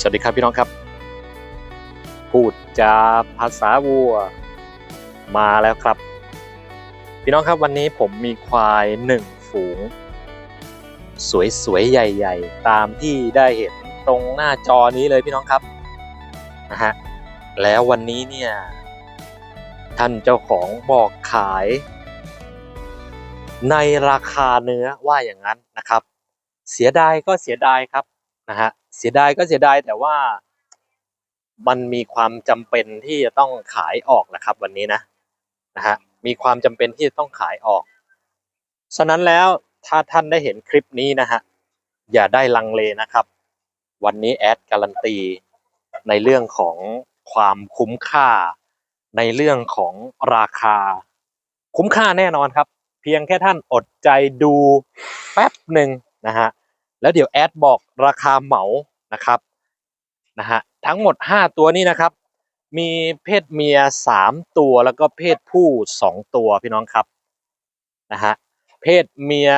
สวัสดีครับพี่น้องครับ พูดจาภาษาวัวมาแล้วครับ พี่น้องครับวันนี้ผมมีควายหนึ่งฝูง สวยๆ ใหญ่ ๆ ตามที่ได้เห็นตรงหน้าจอนี้เลยพี่น้องครับนะฮะแล้ววันนี้เนี่ย ท่านเจ้าของบอกขาย ในราคาเนื้อว่าอย่างนั้นนะครับ เสียดายก็เสียดายครับ นะฮะเสียดายก็เสียดายแต่ว่ามันมีความจำเป็นที่จะต้องขายออกนะครับ วันนี้นะนะฮะมีความจำเป็นที่จะต้องขายออก ฉะนั้นแล้วถ้าท่านได้เห็นคลิปนี้นะฮะอย่าได้ลังเลนะครับ วันนี้แอดการันตีในเรื่องของความคุ้มค่า ในเรื่องของราคา คุ้มค่าแน่นอนครับ เพียงแค่ท่านอดใจดูแป๊บหนึ่งนะฮะ แล้วเดี๋ยวแอดบอกราคาเหมานะครับนะฮะทั้งหมด 5 ตัวนี้นะครับ มีเพศเมีย 3 ตัวแล้วก็เพศผู้ 2 ตัวพี่น้องครับนะฮะเพศเมีย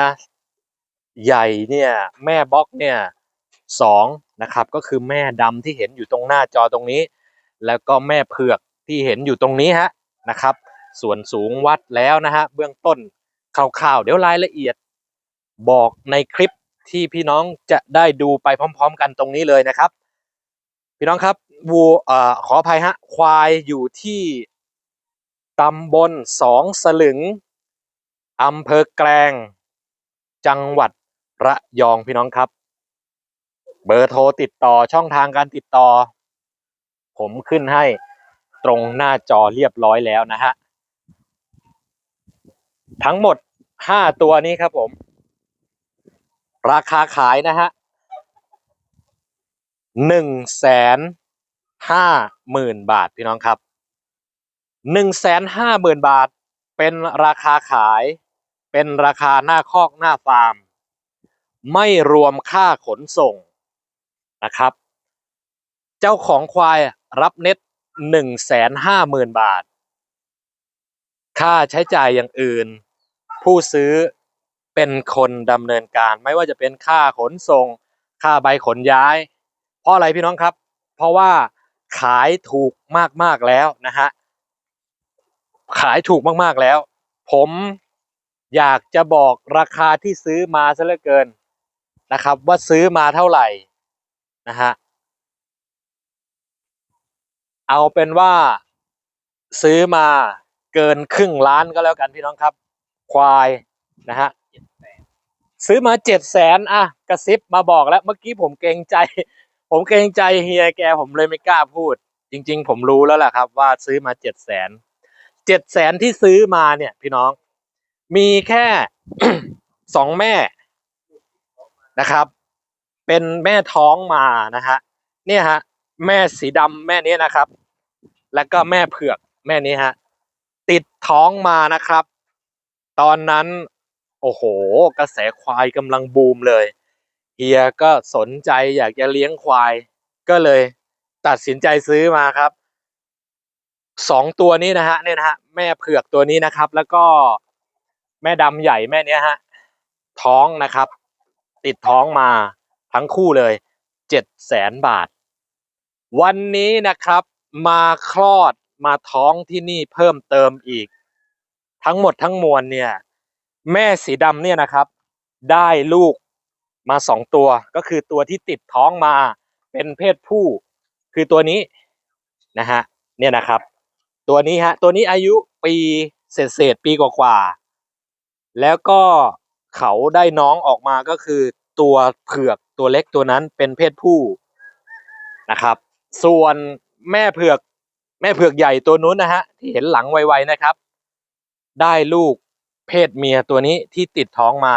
ใหญ่เนี่ยแม่บล็อกเนี่ยสองนะครับก็คือแม่ดำที่เห็นอยู่ตรงหน้าจอตรงนี้ แล้วก็แม่เผือกที่เห็นอยู่ตรงนี้ฮะนะครับ ส่วนสูงวัดแล้วนะฮะเบื้องต้นคร่าวๆ เดี๋ยวรายละเอียดบอกในคลิป ที่พี่น้องจะได้ดูไปพร้อม ๆ กันตรงนี้เลยนะครับ พี่น้องครับวัวอขออภัยฮะควายอยู่ที่ตำบลสองสลึงอำเภอแกลง จังหวัดระยองพี่น้องครับ เบอร์โทรติดต่อช่องทางการติดต่อ ผมขึ้นให้ตรงหน้าจอเรียบร้อยแล้วนะฮะ ทั้งหมด 5 ตัวนี้ครับผม ราคาขายนะฮะหนึ่งแสนห้าหมื่นบาทพี่น้องครับหนึ่งแสนห้าหมื่นบาท เป็นราคาขาย เป็นราคาหน้าคอกหน้าฟาร์ม ไม่รวมค่าขนส่งนะครับ เจ้าของควายรับเน็ตหนึ่งแสนห้าหมื่นบาท ค่าใช้จ่ายอย่างอื่น ผู้ซื้อ เป็นคนดำเนินการ ไม่ว่าจะเป็นค่าขนส่ง ค่าใบขนย้าย เพราะอะไรพี่น้องครับ เพราะว่าขายถูกมากๆแล้วนะฮะขายถูกมากๆแล้ว ผมอยากจะบอกราคาที่ซื้อมาซะเหลือเกินนะครับ ว่าซื้อมาเท่าไหร่นะฮะเอาเป็นว่าซื้อมาเกินครึ่งล้านก็แล้วกันพี่น้องครับ ควายนะฮะ ซื้อมาเจ็ดแสนอะกระซิบมาบอกแล้วเมื่อกี้ผมเกรงใจ ผมเกรงใจเฮียแกผมเลยไม่กล้าพูด จริง ๆ ผมรู้แล้วแหละครับ ว่าซื้อมาเจ็ดแสนเจ็ดแสนที่ซื้อมาเนี่ย พี่น้อง มีแค่สองแม่นะครับ เป็นแม่ท้องมานะฮะเนี่ยฮะ แม่สีดำแม่นี้นะครับ แล้วก็แม่เผือกแม่นี้ฮะติดท้องมานะครับ ตอนนั้น อ้โห กระแสควายกำลังบูมเลยเฮียก็สนใจอยากจะเลี้ยงควาย ก็เลยตัดสินใจซื้อมาครับสองตัวนี้นะฮะเนี่ยนะฮะแม่เผือกตัวนี้นะครับ แล้วก็แม่ดำใหญ่แม่เนี้ยฮะท้องนะครับ ติดท้องมาทั้งคู่เลยเจ็ดแสนบาท วันนี้นะครับมาคลอดมาท้องที่นี่เพิ่มเติมอีก ทั้งหมดทั้งมวลเนี่ย แม่สีดำเนี่ยนะครับ ได้ลูกมาสองตัวก็คือตัวที่ติดท้องมาเป็นเพศผู้ คือตัวนี้นะฮะเนี่ยนะครับ ตัวนี้ฮะตัวนี้อายุปีเศษเศษปีกว่าๆแล้วก็เขาได้น้องออกมาก็คือตัวเผือกตัวเล็กตัวนั้นเป็นเพศผู้นะครับ ส่วนแม่เผือกแม่เผือกใหญ่ตัวนู้นนะฮะที่เห็นหลังไวๆนะครับ ได้ลูก เพศเมียตัวนี้ที่ติดท้องมา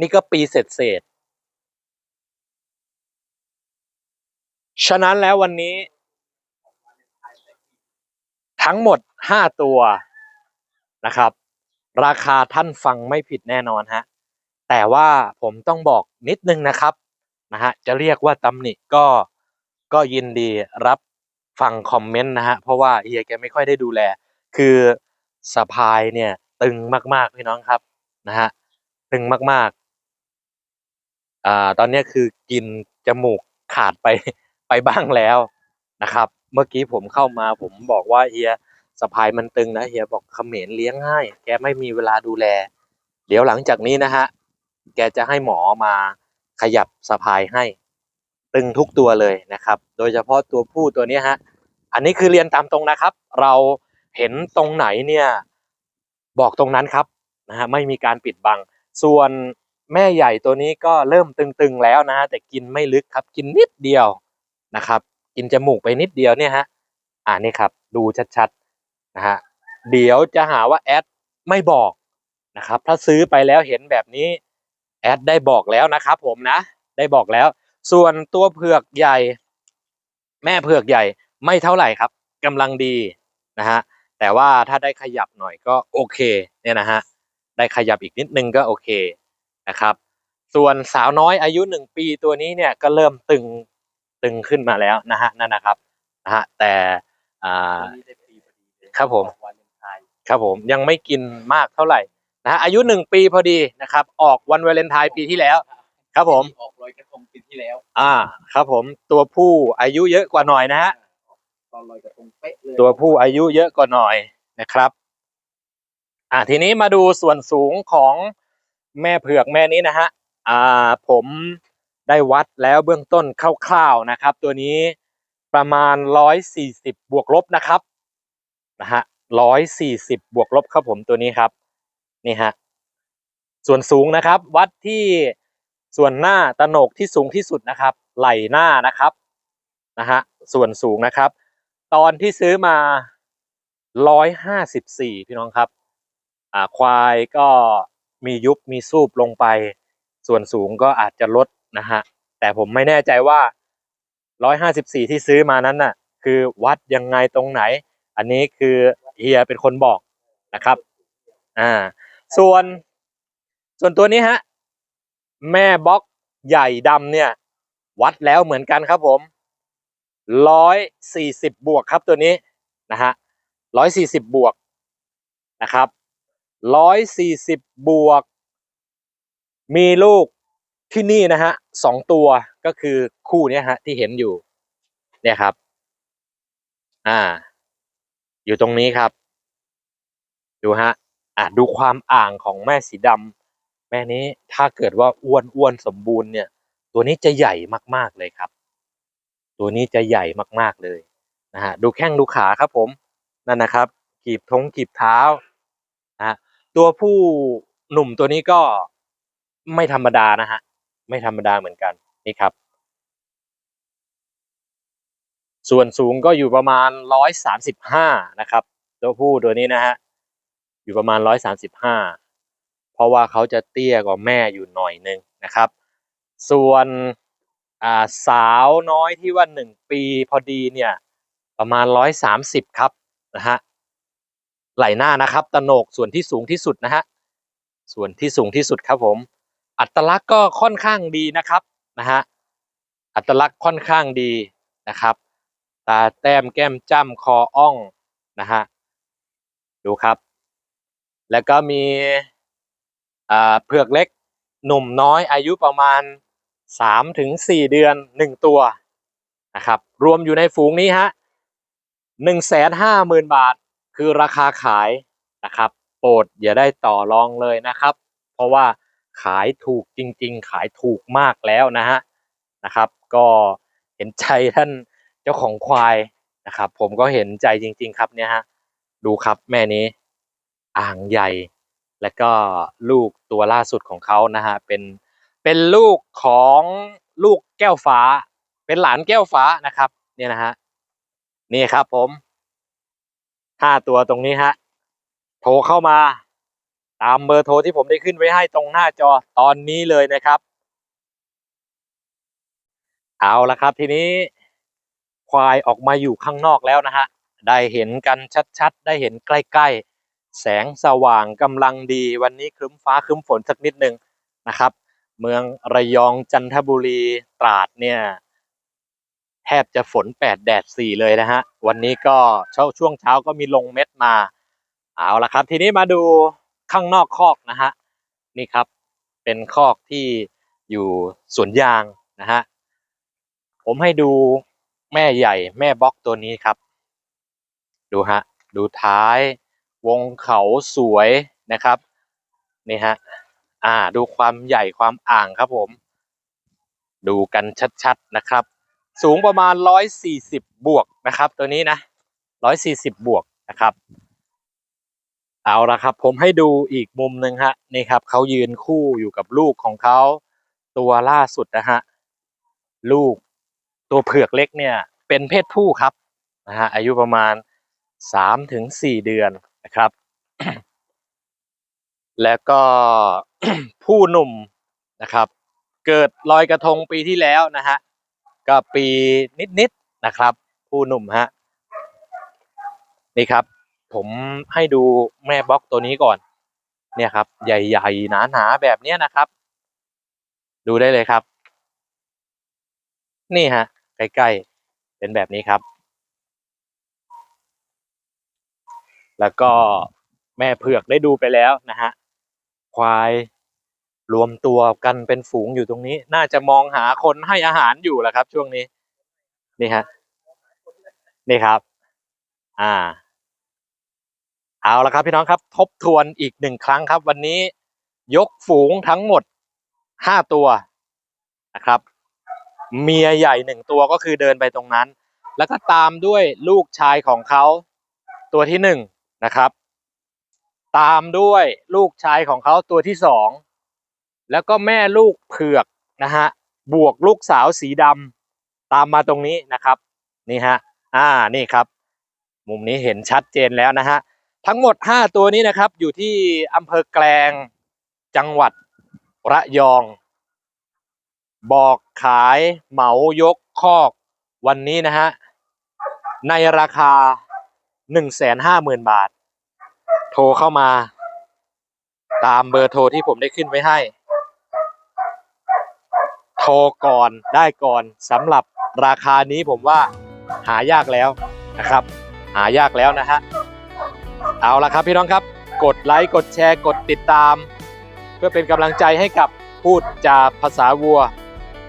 นี่ก็ปีเศษเศษๆฉะนั้นแล้ววันนี้ ทั้งหมดห้าตัวนะครับ ราคาท่านฟังไม่ผิดแน่นอนฮะแต่ว่าผมต้องบอกนิดนึงนะครับนะฮะจะเรียกว่าตำหนิก็ก็ยินดีรับฟังคอมเมนต์นะฮะเพราะว่าเฮียแกไม่ค่อยได้ดูแล คือสะพายเนี่ย ตึงมากๆพี่น้องครับนะฮะตึงมากๆอ่าตอนนี้คือกินจมูกขาดไปไปบ้างแล้วนะครับ เมื่อกี้ผมเข้ามาผมบอกว่าเฮียสะพายมันตึงนะเฮียบอกเขมรเลี้ยงให้แกไม่มีเวลาดูแล เดี๋ยวหลังจากนี้นะฮะแกจะให้หมอมาขยับสะพายให้ ตึงทุกตัวเลยนะครับ โดยเฉพาะตัวผู้ตัวนี้ฮะอันนี้คือเรียนตามตรงนะครับ เราเห็นตรงไหนเนี่ย บอกตรงนั้นครับนะฮะไม่มีการปิดบัง ส่วนแม่ใหญ่ตัวนี้ก็เริ่มตึงๆแล้วนะฮะแต่กินไม่ลึกครับกินนิดเดียวนะครับ กินจมูกไปนิดเดียวเนี่ยฮะอ่านี่ครับ ดูชัดๆนะฮะเดี๋ยวจะหาว่าแอดไม่บอกนะครับ ถ้าซื้อไปแล้วเห็นแบบนี้แอดได้บอกแล้วนะครับ ผมนะ ได้บอกแล้ว ส่วนตัวเผือกใหญ่ แม่เผือกใหญ่ไม่เท่าไหร่ครับกำลังดีนะฮะ แต่ว่าถ้าได้ขยับหน่อยก็โอเคเนี่ยนะฮะได้ขยับอีกนิดนึงก็โอเคนะครับส่วนสาวน้อยอายุหนึ่งปีตัวนี้เนี่ยก็เริ่มตึงตึงขึ้นมาแล้วนะฮะนั่นนะครับนะฮะแต่อ่าครับผมครับผมยังไม่กินมากเท่าไหร่นะฮะอายุหนึ่งปีพอดีนะครับ ออกวันวาเลนไทน์ปีที่แล้ว ครับผมออกลอยกระทงปีที่แล้ว อ่า ครับผมตัวผู้อายุเยอะกว่าหน่อยนะฮะต อนลอยกระทงเป๊ะเลยตัวผู้อายุเยอะกว่าหน่อยนะครับ อ่าทีนี้มาดูส่วนสูงของแม่เผือกแม่นี้นะฮะอ่าผมได้วัดแล้วเบื้องต้นคร่าวๆนะครับ ตัวนี้ประมาณร้อยสี่สิบบวกลบนะครับนะฮะร้อยสี่สิบบวกลบครับผมตัวนี้ครับนี่ฮะส่วนสูงนะครับ วัดที่ส่วนหน้าตะโหนกที่สูงที่สุดนะครับ ไหล่หน้านะครับนะฮะส่วนสูงนะครับ ตอนที่ซื้อมาร้อยห้าสิบสี่พี่น้องครับ อ่าควายก็มียุบมีสูบลงไป ส่วนสูงก็อาจจะลดนะฮะ แต่ผมไม่แน่ใจว่าร้อยห้าสิบสี่ที่ซื้อมานั้นน่ะ คือวัดยังไงตรงไหน อันนี้คือเฮียเป็นคนบอกนะครับ อ่า ส่วนส่วนตัวนี้ฮะ แม่บล็อกใหญ่ดำเนี่ย วัดแล้วเหมือนกันครับผม ร้อยสี่สิบบวกครับตัวนี้นะฮะร้อยสี่สิบบวกนะครับร้อยสี่สิบบวก มีลูกที่นี่นะฮะสองตัวก็คือคู่นี้ฮะที่เห็นอยู่เนี่ยครับ อ่า อยู่ตรงนี้ครับ ดูฮะอะดูความอ่างของแม่สีดำแม่นี้ถ้าเกิดว่าอ้วนอ้วนสมบูรณ์เนี่ย ตัวนี้จะใหญ่มากๆเลยครับ ตัวนี้จะใหญ่มากๆเลยนะฮะดูแข้งดูขาครับผมนั่นนะครับกีบทงกีบเท้านะฮะตัวผู้หนุ่มตัวนี้ก็ไม่ธรรมดานะฮะไม่ธรรมดาเหมือนกันนี่ครับ ส่วนสูงก็อยู่ประมาณร้อยสามสิบห้านะครับ ตัวผู้ตัวนี้นะฮะอยู่ประมาณร้อยสามสิบห้าเพราะว่าเขาจะเตี้ยกว่าแม่อยู่หน่อยนึงนะครับ ส่วน อ่าสาวน้อยที่ว่าหนึ่งปีพอดีเนี่ยประมาณร้อยสามสิบครับนะฮะไหลหน้านะครับตโหนกส่วนที่สูงที่สุดนะฮะส่วนที่สูงที่สุดครับผม อัตลักษณ์ก็ค่อนข้างดีนะครับนะฮะอัตลักษณ์ค่อนข้างดีนะครับ ตาแต้มแก้มจ้ำคออ่องนะฮะดูครับ แล้วก็มีอ่าเผือกเล็กหนุ่มน้อยอายุประมาณ สามถึงสี่เดือนหนึ่งตัวนะครับ รวมอยู่ในฝูงนี้ฮะหนึ่งแสนห้าหมื่นบาทคือราคาขายนะครับ โปรดอย่าได้ต่อรองเลยนะครับ เพราะว่าขายถูกจริง ๆ ขายถูกมากแล้วนะฮะนะครับ ก็เห็นใจท่านเจ้าของควายนะครับ ผมก็เห็นใจจริง ๆ ครับเนี่ยฮะดูครับแม่นี้อ่างใหญ่ แล้วก็ลูกตัวล่าสุดของเขานะฮะเป็น เป็นลูกของลูกแก้วฟ้า เป็นหลานแก้วฟ้านะครับ เนี่ยนะฮะนี่ครับผมห้าตัวตรงนี้ฮะโทรเข้ามา ตามเบอร์โทรที่ผมได้ขึ้นไว้ให้ตรงหน้าจอตอนนี้เลยนะครับ เอาละครับทีนี้ควายออกมาอยู่ข้างนอกแล้วนะฮะได้เห็นกันชัดๆ ได้เห็นใกล้ๆ แสงสว่างกำลังดีวันนี้ครึ้มฟ้าครึ้มฝนสักนิดหนึ่งนะครับ เมืองระยองจันทบุรีตราดเนี่ยแทบจะฝนแปดแดดสี่เลยนะฮะ วันนี้ก็เช้าช่วงเช้าก็มีลงเม็ดมา เอาละครับ ทีนี้มาดูข้างนอกคอกนะฮะ นี่ครับเป็นคอกที่อยู่สวนยางนะฮะ ผมให้ดูแม่ใหญ่แม่บล็อกตัวนี้ครับ ดูฮะ ดูท้ายวงเขาสวยนะครับ นี่ฮะ อ่า ดูความใหญ่ความอ่างครับผม ดูกันชัดๆนะครับ สูงประมาณ140บวกนะครับ ตัวนี้นะ140บวกนะครับ เอาละครับ ผมให้ดูอีกมุมหนึ่งฮะนี่ครับเขายืนคู่อยู่กับลูกของเขาตัวล่าสุดนะฮะลูกตัวเผือกเล็กเนี่ย เป็นเพศผู้ครับนะฮะอายุประมาณ3ถึง4เดือนนะครับ แล้วก็ผู้หนุ่มนะครับ เกิดลอยกระทงปีที่แล้วนะฮะก็ปีนิดๆนะครับ ผู้หนุ่มฮะนี่ครับ ผมให้ดูแม่บล็อกตัวนี้ก่อน เนี่ยครับ ใหญ่ๆหนาๆแบบเนี้ยนะครับ ดูได้เลยครับ นี่ฮะใกล้ๆเป็นแบบนี้ครับ แล้วก็แม่เผือกได้ดูไปแล้วนะฮะ ควาย รวมตัวกันเป็นฝูงอยู่ตรงนี้ น่าจะมองหาคนให้อาหารอยู่แหละครับ ช่วงนี้ นี่ฮะนี่ครับ อ่า เอาละครับพี่น้องครับ ทบทวนอีกหนึ่งครั้งครับ วันนี้ยกฝูงทั้งหมดห้าตัวนะครับ เมียใหญ่หนึ่งตัวก็คือเดินไปตรงนั้น แล้วก็ตามด้วยลูกชายของเขาตัวที่หนึ่งนะครับ ตามด้วยลูกชายของเขาตัวที่สองแล้วก็แม่ลูกเผือกนะฮะบวกลูกสาวสีดำตามมาตรงนี้นะครับนี่ฮะอ่านี่ครับ มุมนี้เห็นชัดเจนแล้วนะฮะทั้งหมด 5 ตัวนี้นะครับอยู่ที่อำเภอแกลงจังหวัดระยอง บอกขายเหมายกคอกวันนี้นะฮะในราคา 150,000 บาท โทรเข้ามา ตามเบอร์โทรที่ผมได้ขึ้นไว้ให้ โทรก่อนได้ก่อนสำหรับราคานี้ผมว่าหายากแล้วนะครับ หายากแล้วนะฮะเอาละครับพี่น้องครับกดไลค์กดแชร์กดติดตาม เพื่อเป็นกำลังใจให้กับพูดจาภาษาวัว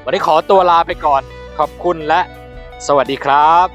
วันนี้ขอตัวลาไปก่อนขอบคุณและสวัสดีครับ